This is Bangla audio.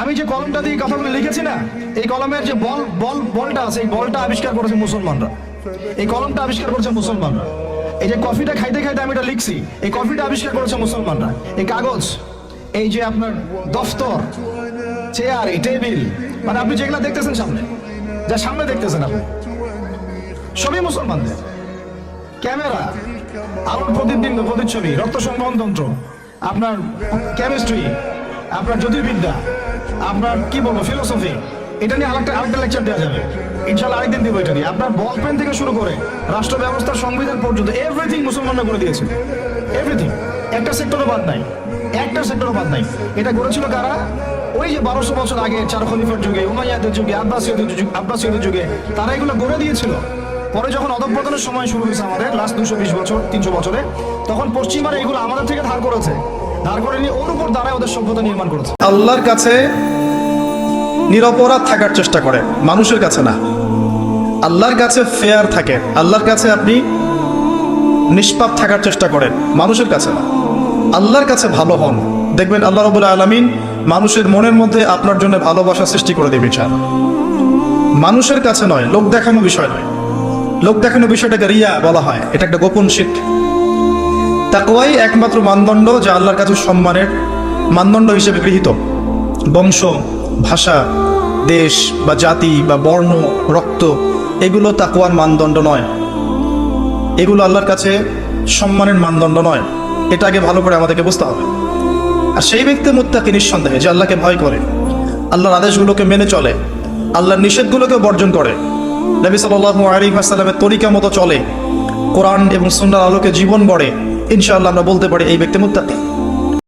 আমি যে কলমটা দিয়ে কথাগুলো লিখেছি না, এই কলমের যে বল বল, বলটা আছে, এই বলটা আবিষ্কার করেছে মুসলমানরা। এই কলমটা আবিষ্কার করেছে মুসলমানরা। এই যে কফিটা খাইতে খাইতে আমি এটা লিখছি, এই কফিটা আবিষ্কার করেছে মুসলমানরা। এই কাগজ, এই যে আপনার দফতর, চেয়ার, এই টেবিল মানে আপনি যেগুলো দেখতেছেন সামনে, যা সামনে দেখতেছেন আপনি, সবই মুসলমানদের। ক্যামেরা, আলোর প্রতিদিন প্রতিচ্ছবি, রক্ত সংবহন তন্ত্র, আপনার কেমিস্ট্রি আপনার জ্যোতির্বিদ্যা, আপনার কি বলব ফিলোসফি এটা নিয়ে আরেকটা আরেকটা লেকচার দেওয়া যাবে। ইনশাল্লাহ আরেকদিন দেবো এটা নিয়ে। আপনার বল পেন থেকে শুরু করে রাষ্ট্র ব্যবস্থার সংবিধান পর্যন্ত এভরিথিং মুসলমানরা করে দিয়েছে। এভরিথিং একটা সেক্টরও বাদ নাই। একটা সেক্টরও বাদ নাই। এটা করেছিল কারা? ওই যে বারোশো বছর আগে চার খলিফার যুগে, উমাইয়াদের যুগে, আব্বাসীয়দের যুগে আব্বাসীয়দের যুগে, তারা এগুলো গড়ে দিয়েছিল। পরে যখন অধঃপতনের সময় শুরু হয়েছে আমাদের লাস্ট দুশো বিশ বছর, তিনশো বছরে, তখন পশ্চিমারা এগুলো আমাদের থেকে ধার করেছে। আল্লাহর কাছে নিরপরাধ থাকার চেষ্টা করে, মানুষের কাছে না। আল্লাহর কাছে ফেয়ার থাকে, আল্লাহর কাছে আপনি নিষ্পাপ থাকার চেষ্টা করেন, মানুষের কাছে না। আল্লাহর কাছে ভালো হন, দেখবেন আল্লাহ রবুল্লা আলমিন মানুষের মনের মধ্যে আপনার জন্য ভালোবাসা সৃষ্টি করে দেবে চান মানুষের কাছে নয়, লোক দেখানো বিষয় নয়। লোক দেখানো বিষয়টাকে রিয়া বলা হয়, এটা একটা গোপন শিখ তাকওয়াই একমাত্র মানদণ্ড যা আল্লাহর কাছে সম্মানের মানদণ্ড হিসেবে গৃহীত। বংশ, ভাষা, দেশ বা জাতি বা বর্ণ, রক্ত, এগুলো তাকওয়ার মানদণ্ড নয়। এগুলো আল্লাহর কাছে সম্মানের মানদণ্ড নয়। এটা আগে ভালো করে আমাদেরকে বুঝতে হবে। আর সেই ব্যক্তি মুত্তাকি নিঃসন্দেহে যে আল্লাহকে ভয় করে, আল্লাহর আদেশগুলোকে মেনে চলে, আল্লাহর নিষেধগুলোকে বর্জন করে। নবী সাল্লাল্লাহু আলাইহি ওয়াসাল্লামের তরিকা মতো চলে, কোরআন এবং সুন্নাহর আলোকে জীবন গড়ে ইনশাআল্লাহ আমরা বলতে পারি এই ব্যক্তি মুত্তাকি।